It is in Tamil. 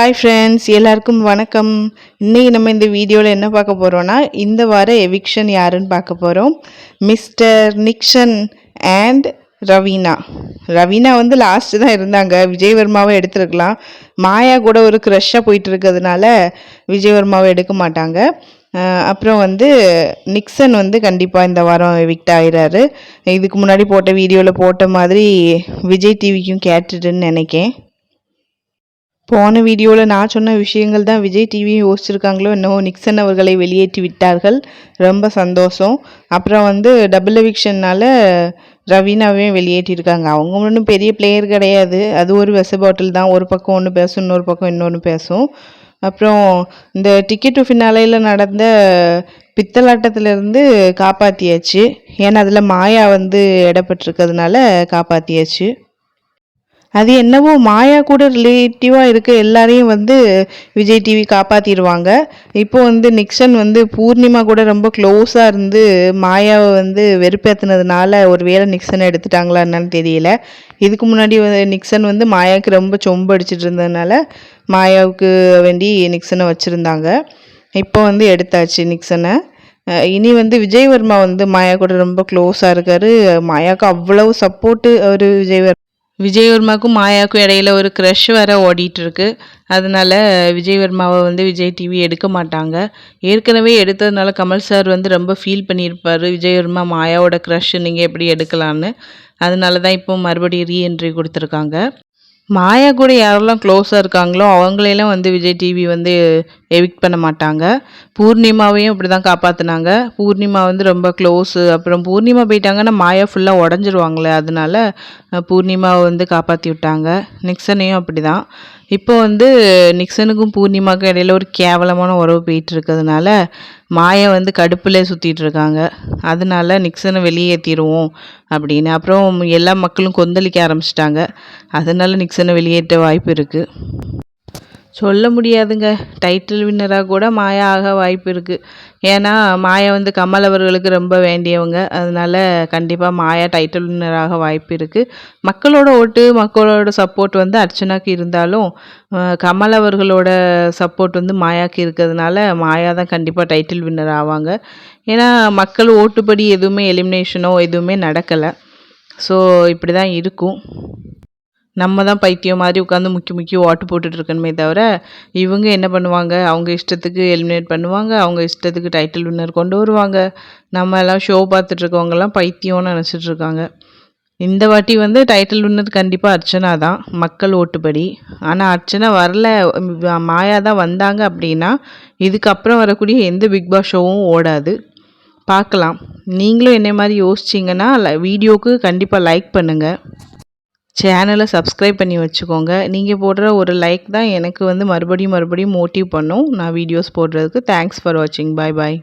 ஹாய் ஃப்ரெண்ட்ஸ் எல்லாருக்கும் வணக்கம். இன்றைக்கி நம்ம இந்த வீடியோவில் என்ன பார்க்க போகிறோன்னா இந்த வார எவிக்ஷன் யாருன்னு பார்க்க போகிறோம் mister Nixon and Raveena Raveena வந்து லாஸ்ட்டு தான் இருந்தாங்க. விஜயவர்மாவை எடுத்துருக்கலாம். மாயா கூட ஒரு க்ரஷ்ஷாக போயிட்டு இருக்கிறதுனால விஜயவர்மாவை எடுக்க மாட்டாங்க. அப்புறம் வந்து நிக்சன் வந்து கண்டிப்பாக இந்த வாரம் எவிக்ட் ஆகிறாரு இதுக்கு முன்னாடி போட்ட வீடியோவில் போட்ட மாதிரி விஜய் டிவிக்கும் கேட்டுட்டுன்னு நினைக்கேன். போன வீடியோவில் நான் சொன்ன விஷயங்கள் தான் விஜய் டிவியும் யோசிச்சிருக்காங்களோ என்னவோ நிக்சன் அவர்களை வெளியேற்றி விட்டார்கள். ரொம்ப சந்தோஷம். அப்புறம் வந்து டபுள் எவிக்ஷன்னால் ரவீனாவையும் வெளியேற்றிருக்காங்க. அவங்க ஒன்றும் பெரிய பிளேயர் கிடையாது. அது ஒரு வெச பாட்டில் தான். ஒரு பக்கம் ஒன்று பேசும் இன்னொரு பக்கம் இன்னொன்று பேசும். அப்புறம் இந்த டிக்கெட் டு ஃபினாலையில் நடந்த பித்தலாட்டத்திலேருந்து காப்பாற்றியாச்சு ஏன்னா அதில் மாயா வந்து இடப்பட்டிருக்கிறதுனால காப்பாற்றியாச்சு அது என்னவோ மாயா கூட ரிலேட்டிவாக இருக்க எல்லாரையும் வந்து விஜய் டிவி காப்பாற்றிடுவாங்க இப்போ வந்து நிக்சன் வந்து பூர்ணிமா கூட ரொம்ப க்ளோஸாக இருந்து மாயாவை வந்து வெறுப்பேற்றினதுனால ஒரு வேளை நிக்சனை எடுத்துட்டாங்களா என்னன்னு தெரியல. இதுக்கு முன்னாடி நிக்சன் வந்து மாயாவுக்கு ரொம்ப சொம்பு அடிச்சிட்டு இருந்ததுனால மாயாவுக்கு வேண்டி நிக்சனை வச்சுருந்தாங்க. இப்போ வந்து எடுத்தாச்சு நிக்சனை. இனி வந்து விஜய்வர்மா வந்து மாயா கூட ரொம்ப க்ளோஸாக இருக்காரு. மாயாவுக்கு அவ்வளவு சப்போர்ட்டு அவர் விஜயவர் விஜயவர்மாவுக்கும் மாயாவுக்கும் இடையில ஒரு க்ரஷ் வேற ஓடிட்டு இருக்கு அதனால விஜயவர்மாவை வந்து விஜய் டிவி எடுக்க மாட்டாங்க. ஏற்கனவே எடுத்ததுனால கமல் சார் வந்து ரொம்ப ஃபீல் பண்ணியிருப்பார். விஜயவர்மா மாயாவோட க்ரஷ் நீங்கள் எப்படி எடுக்கலான்னு அதனால தான் இப்போ மறுபடியும் ரீஎன்ட்ரி கொடுத்துருக்காங்க. மாயா கூட யாரெல்லாம் க்ளோஸாக இருக்காங்களோ அவங்களையெல்லாம் வந்து விஜய் டிவி வந்து எவிக்ட் பண்ண மாட்டாங்க. பூர்ணிமாவையும் இப்படி தான் காப்பாற்றினாங்க பூர்ணிமா வந்து ரொம்ப க்ளோஸு அப்புறம் பூர்ணிமா போயிட்டாங்கன்னா மாயா ஃபுல்லாக உடஞ்சிருவாங்களே அதனால பூர்ணிமாவை வந்து காப்பாற்றி விட்டாங்க. நிக்சனையும் அப்படி தான் இப்போ வந்து நிக்சனுக்கும் பூர்ணிமாவுக்கும் இடையில ஒரு கேவலமான உறவு போயிட்டு இருக்கிறதுனால மாயா வந்து கடுப்பில் சுற்றிட்டு இருக்காங்க அதனால நிக்சனை வெளியேற்றிடுவோம் அப்படின்னு. அப்புறம் எல்லா மக்களும் கொந்தளிக்க ஆரம்பிச்சிட்டாங்க. அதனால நிக்சனை வெளியேற்ற வாய்ப்பு இருக்குது சொல்ல முடியாதுங்க. டைட்டில் வின்னராக கூட மாயா ஆக வாய்ப்பு இருக்குது ஏன்னா மாயா வந்து கமல் அவர்களுக்கு ரொம்ப வேண்டியவங்க. அதனால கண்டிப்பாக மாயா டைட்டில் வின்னராக வாய்ப்பு இருக்குது மக்களோட ஓட்டு மக்களோட சப்போர்ட் வந்து அர்ச்சனாக்கு இருந்தாலும் கமல் அவர்களோட சப்போர்ட் வந்து மாயாக்கு இருக்கிறதுனால மாயா தான் கண்டிப்பாக டைட்டில் வின்னர் ஆவாங்க. ஏன்னா மக்கள் ஓட்டுப்படி எதுவுமே எலிமினேஷனோ எதுவுமே நடக்கலை. ஸோ இப்படி தான் இருக்கும். நம்ம தான் பைத்தியம் மாதிரி உட்காந்து முக்கி முக்கி ஓட்டு போட்டுட்ருக்கணுமே தவிர இவங்க என்ன பண்ணுவாங்க? அவங்க இஷ்டத்துக்கு எலிமினேட் பண்ணுவாங்க. அவங்க இஷ்டத்துக்கு டைட்டில் வின்னர் கொண்டு வருவாங்க. நம்ம எல்லாம் ஷோ பார்த்துட்ருக்கவங்கெல்லாம் பைத்தியம்னு நினச்சிட்ருக்காங்க இந்த வாட்டி வந்து டைட்டில் வின்னர் கண்டிப்பாக அர்ச்சனா தான். மக்கள் ஓட்டுப்படி. ஆனால் அர்ச்சனா வரல. மாயா தான் வந்தாங்க அப்படின்னா இதுக்கப்புறம் வரக்கூடிய எந்த பிக் பாஸ் ஷோவும் ஓடாது. பார்க்கலாம். நீங்களும் என்ன மாதிரி யோசிச்சிங்கன்னா வீடியோவுக்கு கண்டிப்பாக லைக் பண்ணுங்கள் சேனலை சப்ஸ்கிரைப் பண்ணி வச்சுக்கோங்க. நீங்கள் போடுற ஒரு லைக் தான் எனக்கு வந்து மறுபடியும் மறுபடியும் மோட்டிவ் பண்ணும். நான் வீடியோஸ் போடுறதுக்கு. தேங்க்ஸ் ஃபார் வாட்சிங் பாய் பாய்